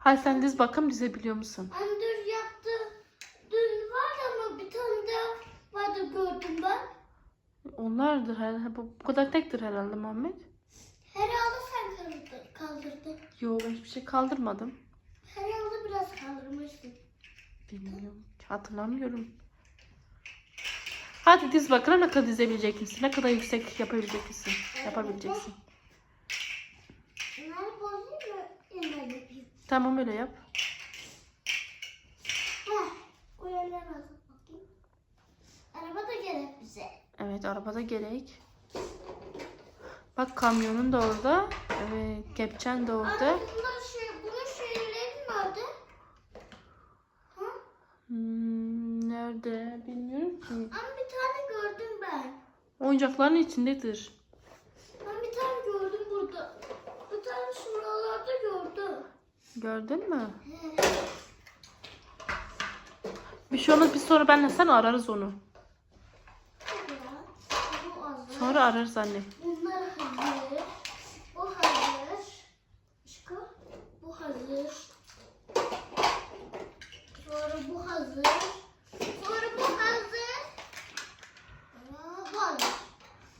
Hadi sen diz bakalım dizebiliyor musun? Anne dün yaptı. Dün var ama bir tane daha vardı gördüm ben. Onlardır herhalde. Bu, bu kadar tektir herhalde Muhammed. Herhalde sen kaldırdın. kaldırdın. Yo ben hiçbir şey kaldırmadım. Herhalde biraz kaldırmıştın. Bilmiyorum. Hatırlamıyorum. Hadi diz bakalım ne kadar dizebilecek misin? Ne kadar yüksek yapabilecek misin? Yapabileceksin. Bunları bozayım mı? Tamam öyle yap. Araba da gerek bize. Evet arabada gerek. Bak kamyonun da orada. Evet kepçen de orada. Anne bunlar şey, bunun şeyleri nerede? Ha? Hmm, nerede? Bilmiyorum ki. Anne bir tane gördüm ben. Oyuncakların içindedir. Ben bir tane gördüm burada. Bir tane şuralarda gördüm. Gördün mü? Bir şey olmaz biz sonra benle sen ararız onu. Sonra ararız anne. Bunlar hazır. Bu hazır. Başka? Bu hazır. Sonra bu hazır. Sonra bu hazır. Sonra bu hazır.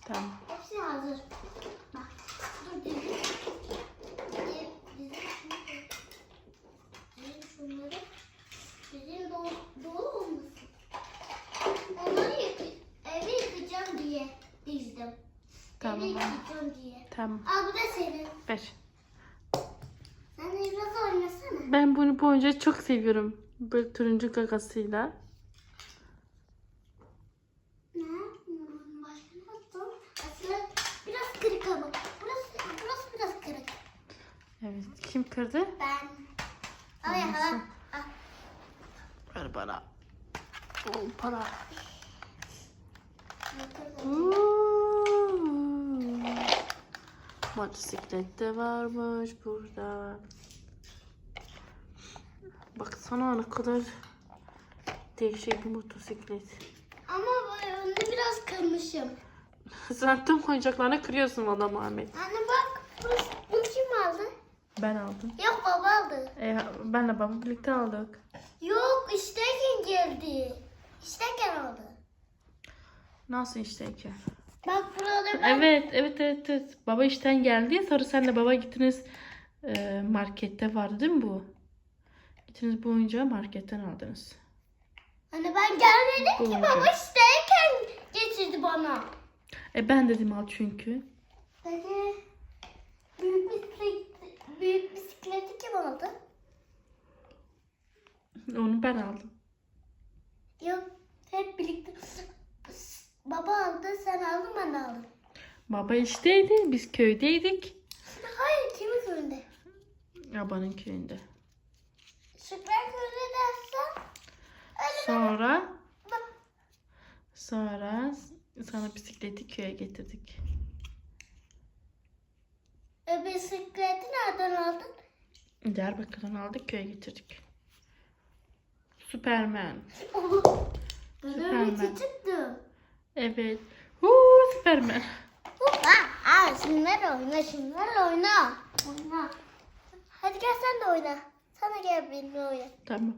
Tamam. Hepsi hazır. Diye dizdim. Tamam. Evi yıkayacağım diye. Tamam. Al bu da senin. Ver. Sen de biraz oynasana. Ben bunu bu oyuncağı çok seviyorum. Böyle turuncu gagasıyla. Ne? Başka yaptım? Aslında biraz kırık ama. Burası, burası biraz kırık. Evet. Kim kırdı? Ben. Hangisi? al. Al. Ver bana. O para. Motosiklet de varmış burada. Baksana ne kadar değişik bir motosiklet. Ama böyle önünü biraz kırmışım. Sen tüm oyuncaklarını kırıyorsun valla Muhammed. Anne bak. Burası, bunu kim aldı? Ben aldım. Yok baba aldı. E, benle babam birlikte aldık. Yok işteyken geldi. İşteyken aldı. Nasıl işte ki? Bak ben. Evet, evet, evet, evet. Baba işten geldi. Sonra senle baba gittiniz e, markette vardı değil mi bu? Gittiniz bu oyuncağı marketten aldınız. Hani ben gelmedim Bu ki oyuncak. baba işteyken getirdi bana. E ben dedim al çünkü. Dedi büyük bisiklet, büyük bisikleti kim aldı? Onu ben aldım. Yok hep birlikte. Baba aldı sen aldın ben aldım. Baba işteydi, biz köydeydik. Hayır kimin köyünde? Babanın köyünde. Şükran köyünde dersen Sonra sonra sana bisikleti köye getirdik. E, bisikleti nereden aldın? Diyarbakır'dan aldık köye getirdik. Süpermen. Süpermen. küçüktüm. Evet. Huu, Süpermen. Aa, şunlar oyna, şunlar oyna. Oyna. Hadi gel sen de oyna. Sana gel benimle oyna. Tamam.